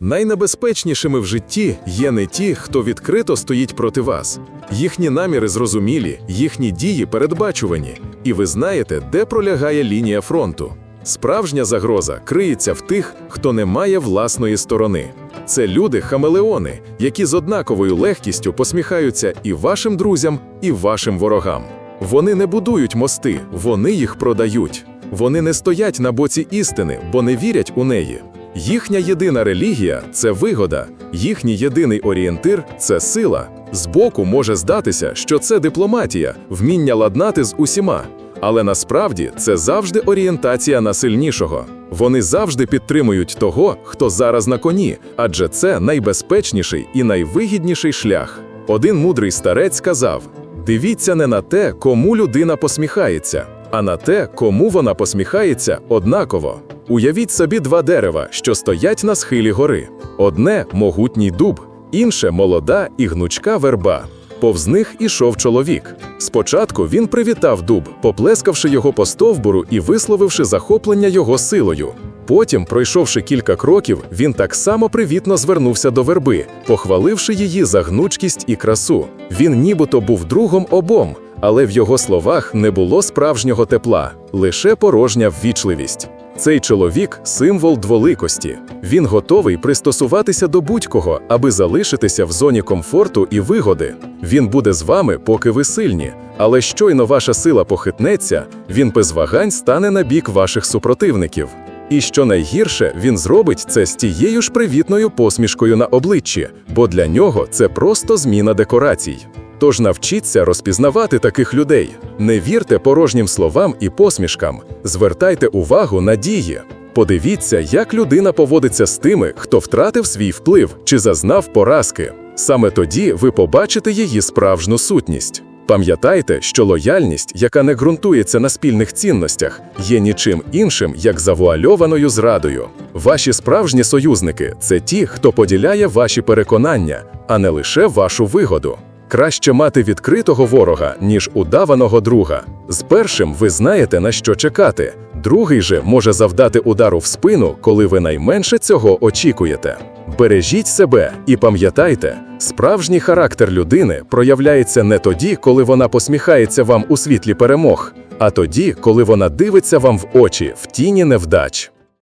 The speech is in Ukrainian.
Найнебезпечнішими в житті є не ті, хто відкрито стоїть проти вас. Їхні наміри зрозумілі, їхні дії передбачувані, і ви знаєте, де пролягає лінія фронту. Справжня загроза криється в тих, хто не має власної сторони. Це люди-хамелеони, які з однаковою легкістю посміхаються і вашим друзям, і вашим ворогам. Вони не будують мости, вони їх продають. Вони не стоять на боці істини, бо не вірять у неї. Їхня єдина релігія це вигода, їхній єдиний орієнтир це сила. Збоку може здатися, що це дипломатія, вміння ладнати з усіма. Але насправді це завжди орієнтація на сильнішого. Вони завжди підтримують того, хто зараз на коні, адже це найбезпечніший і найвигідніший шлях. Один мудрий старець сказав: дивіться не на те, кому людина посміхається, а на те, кому вона посміхається однаково. Уявіть собі два дерева, що стоять на схилі гори: одне могутній дуб, інше молода і гнучка верба. Повз них ішов чоловік. Спочатку він привітав дуб, поплескавши його по стовбуру і висловивши захоплення його силою. Потім, пройшовши кілька кроків, він так само привітно звернувся до верби, похваливши її за гнучкість і красу. Він нібито був другом обом, але в його словах не було справжнього тепла, лише порожня ввічливість. Цей чоловік символ дволикості. Він готовий пристосуватися до будь-кого, аби залишитися в зоні комфорту і вигоди. Він буде з вами, поки ви сильні, але щойно ваша сила похитнеться, він без вагань стане на бік ваших супротивників. І що найгірше, він зробить це з тією ж привітною посмішкою на обличчі, бо для нього це просто зміна декорацій. Тож навчіться розпізнавати таких людей. Не вірте порожнім словам і посмішкам, звертайте увагу на дії. Подивіться, як людина поводиться з тими, хто втратив свій вплив чи зазнав поразки. Саме тоді ви побачите її справжню сутність. Пам'ятайте, що лояльність, яка не ґрунтується на спільних цінностях, є нічим іншим, як завуальованою зрадою. Ваші справжні союзники це ті, хто поділяє ваші переконання, а не лише вашу вигоду. Краще мати відкритого ворога, ніж удаваного друга. З першим ви знаєте на що чекати, другий же може завдати удару в спину, коли ви найменше цього очікуєте. Бережіть себе і пам'ятайте, справжній характер людини проявляється не тоді, коли вона посміхається вам у світлі перемог, а тоді, коли вона дивиться вам в очі в тіні невдач.